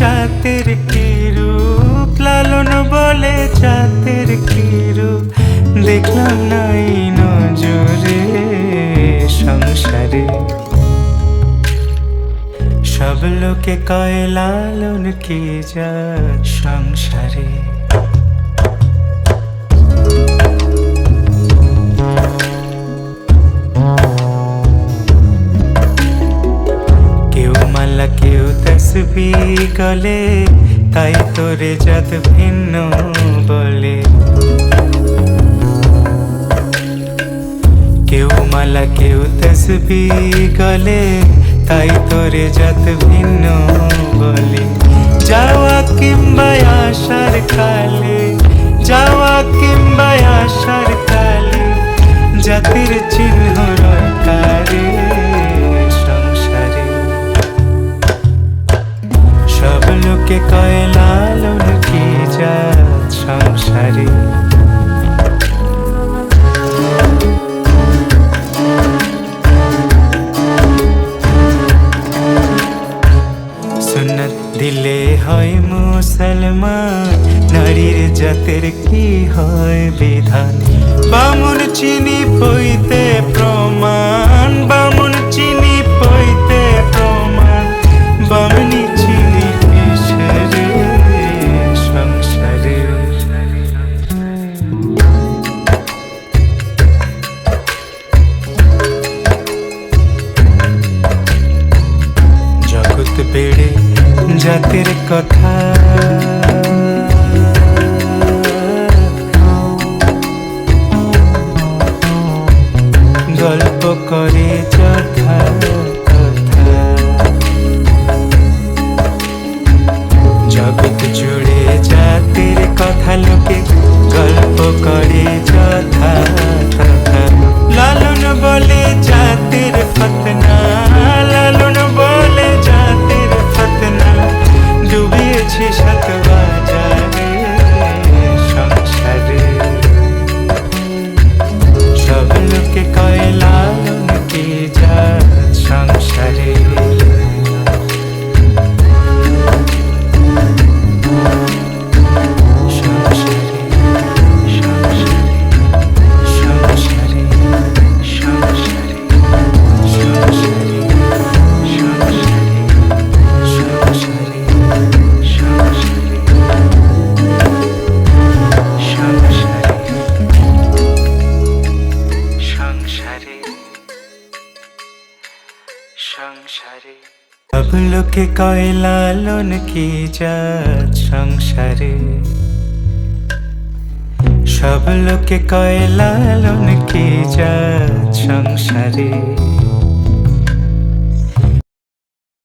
চাঁদের কিরু লালন বলে চাঁদের কিরু দেখলাম নাই নজরে সংসারে। সব লোকে কয়, লালন কি যা সং গলে, তাই তোরে জাত ভিন্ন বলে। কেউ মালা, কেউ তসবি গলে, তাই তোরে জাত ভিন্ন বলে। যাওয়া কিংবা আসার কালে, যাওয়া কিংবা আসার কালে, জাতির চিহ্ন সব লোকে কয় লালন কি জাত সংসারে। সুন্নত দিলে হয় মুসলমান, নারীর জাতের কি হয় বিধান? বামুন চিনি পইতে জাতির কথা। গল্প করে যথা জগৎ জুড়ে জাতির কথা লোকে গল্প করে সংসারে। সব লোকে কয়, লালন কি জাত সংসারে? সব লোকে কয়, লালন কি জাত সংসারে?